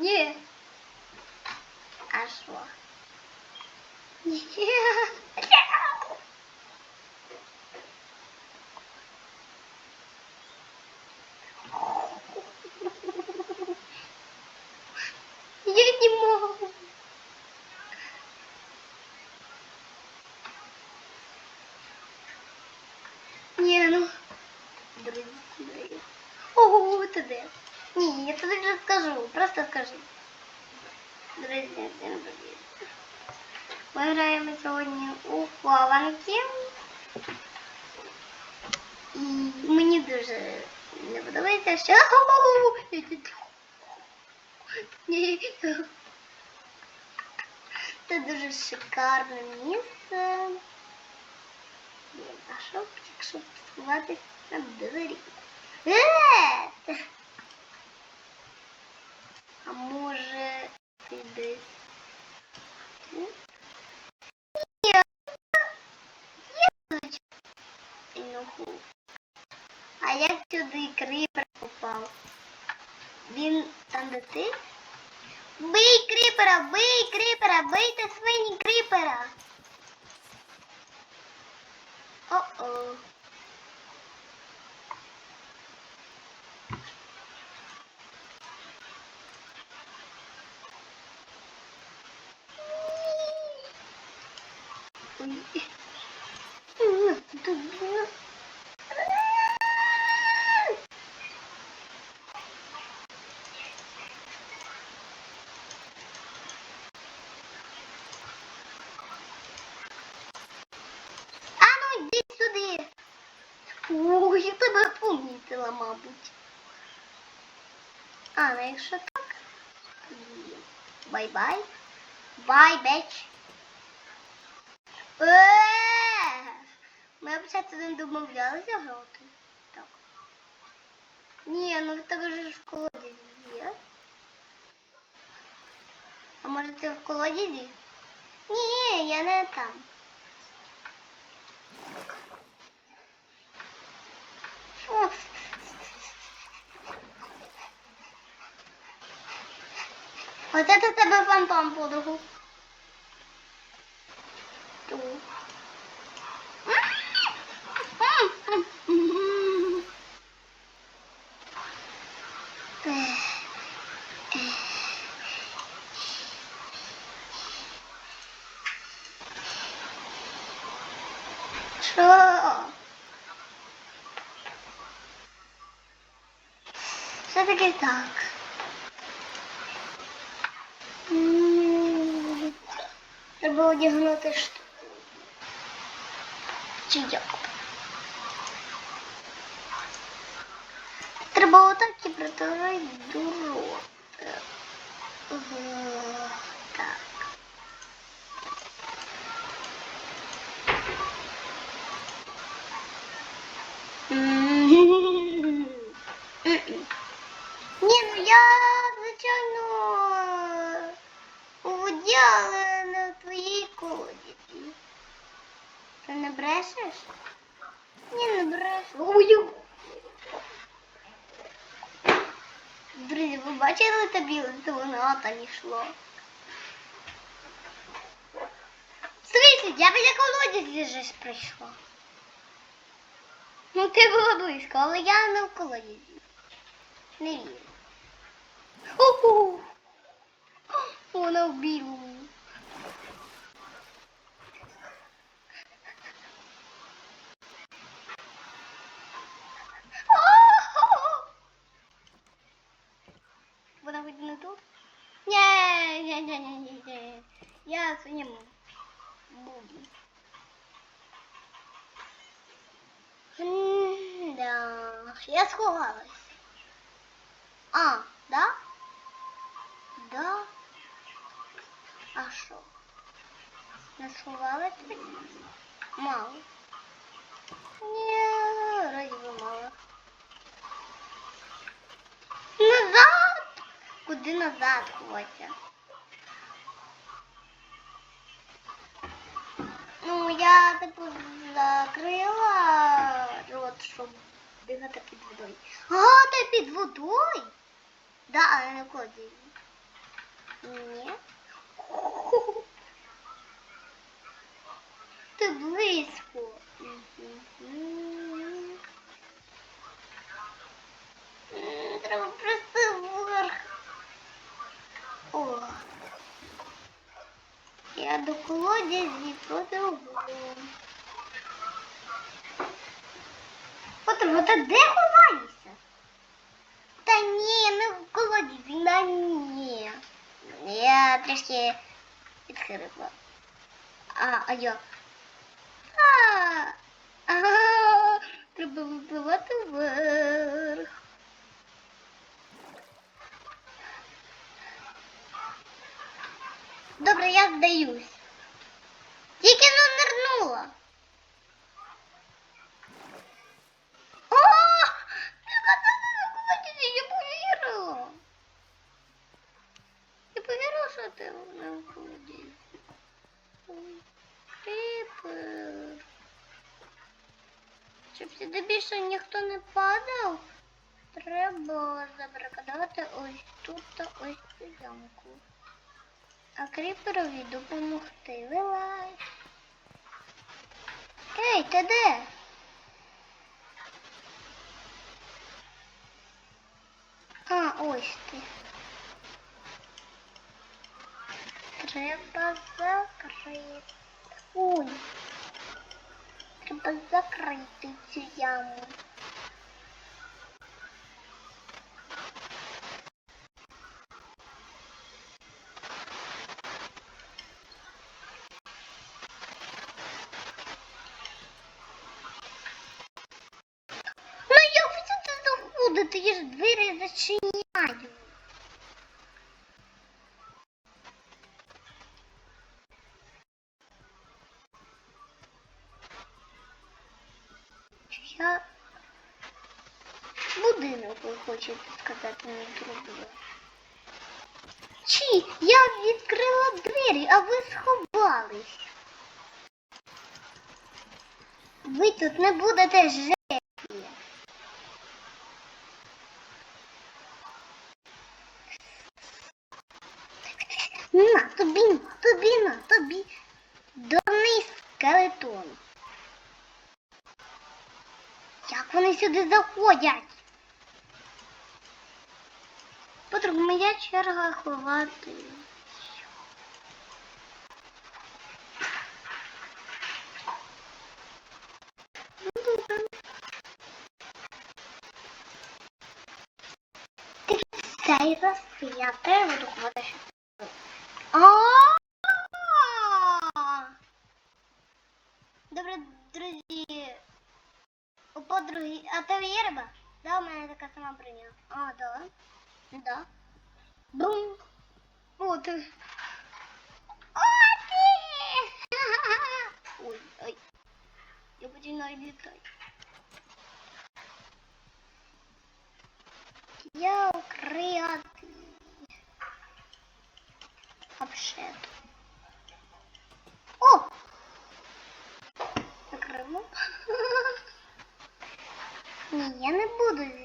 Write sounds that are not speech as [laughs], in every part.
Ні. А що? Ні. Я не могу. я тобі вже скажу, просто скажи. Друзі, всім привіт. Ми граємо сьогодні у хованки. І мені дуже не подобається, що... Ні. Це дуже шикарне місце. А що, якщо сховатись на двері? Е! Сюди кріпер попав? Він там де ти? Бий кріпера, бий кріпера, бийте свині кріпера. О-о. Ой. Ну, тут, ну. А ну йди сюди. Ой, я тебе помітила, мабуть. А, ну якщо так. Бай-бай. Бай, беч. Е! Ми взагалі не домовлялися грати. Так. Ні, ну в тебе ж в колодязі є. А може ти в колодязі? Ні, я не там. О. От це тебе фантом подругу. Ту. Що? Все таки так. Треба одягнути штуку. Чи як? Треба отак і притворити до не брешеш? Ні, не брешу. Ой. Друзі, ви бачили те біле, то воно там йшло. Слухайте, я біля колодязі вже прийшла. Ну ти була близько, але я не в колодязі. Не вірю. Ху-ху. Вона в білому. Я сховалась. А, да? Да. А що? Не сховалась? Мало. Ні, вроді би мало. Назад! Куди назад хоче? Ну, я типу закрила рот, щоб бігати під водою. А, ти під водою? Да, але не колодязі. Ні. [laughs] Ти близько. Треба просто вверх. О. Я до колодязі подову. От, от де ховаєшся? Та ні, не в колодязі, на ні. Я трішки відхилила. А, а я. А, ага, треба випливати вверх. Добре, я здаюсь. Більше ніхто не падав, треба забракадувати ось тут та ось цю ямку. А кріперові допомогти. Вилай. Ей, ти де? А, ось ти. Треба закрити. Ой. Треба закрити яму. Ну я хочу сюди заходите? Я ж двері зачиняю. Зробила. Чи я відкрила двері, а ви сховались? Ви тут не будете жити. На, тобі, тобі, на, тобі. Дурний скелетон. Як вони сюди заходять? Подруг, моя черга ховати. Цей раз я теж буду ховати. Добре, друзі. У подруги. А тебе є риба? Да, у мене така сама броня. А, да. Да. Бум. О, ти. О, ти! Ой, ой. Я починаю літати. Я креатив. Обшет. О! Закримо. [laughs] Ні, я не буду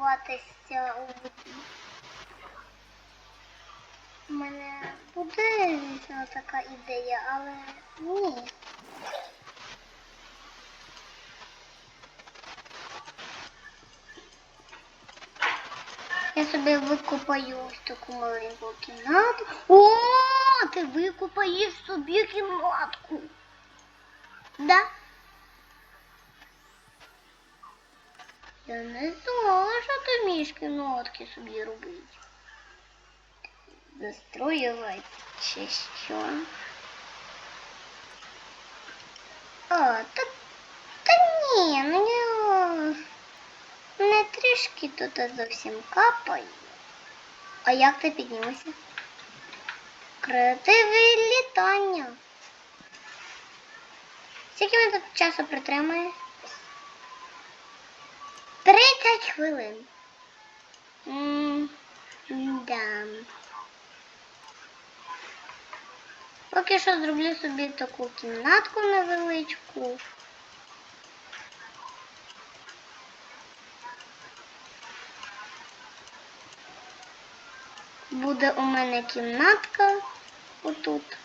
звісно у мене буде, така ідея, але ні. Я собі викопаю ось таку маленьку кімнату. О, ти викопаєш собі кімнатку. Да? Я не знала, вмієш кімнатки собі робити. Застроювати чи що? О, та, та ні, ну не трішки тут зовсім капає. А як ти піднімешся? Креативи літання. Скільки він тут часу притримає? 30 хвилин. Да. Поки що зроблю собі таку кімнатку невеличку. Буде у мене кімнатка отут.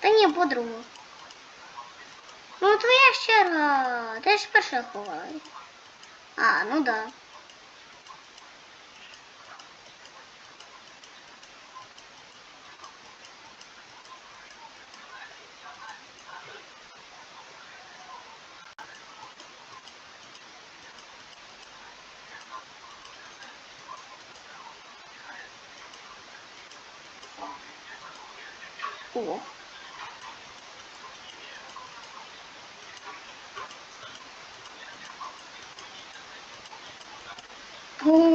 Та ні, подругу. Черга. Ти ж перша ховай. А, ну да. О.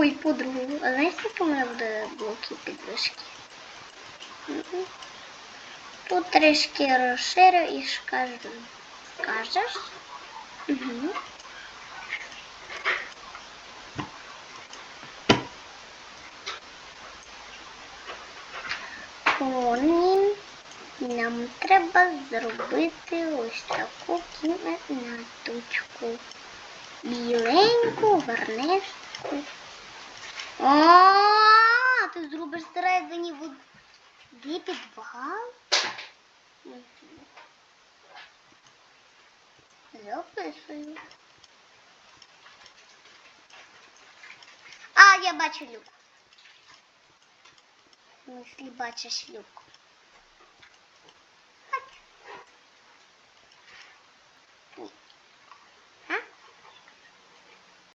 Ой, подругу. А знаєш, скільки у мене буде блоків підвишки? Тут трішки розширю і скажу. Скажеш? Угу. Коні. Нам треба зробити ось таку кімнаточку. Біленьку, гарнешку. А, ти зробиш всередині води підвал? Записую. А, я бачу люк. Смысле бачиш люк.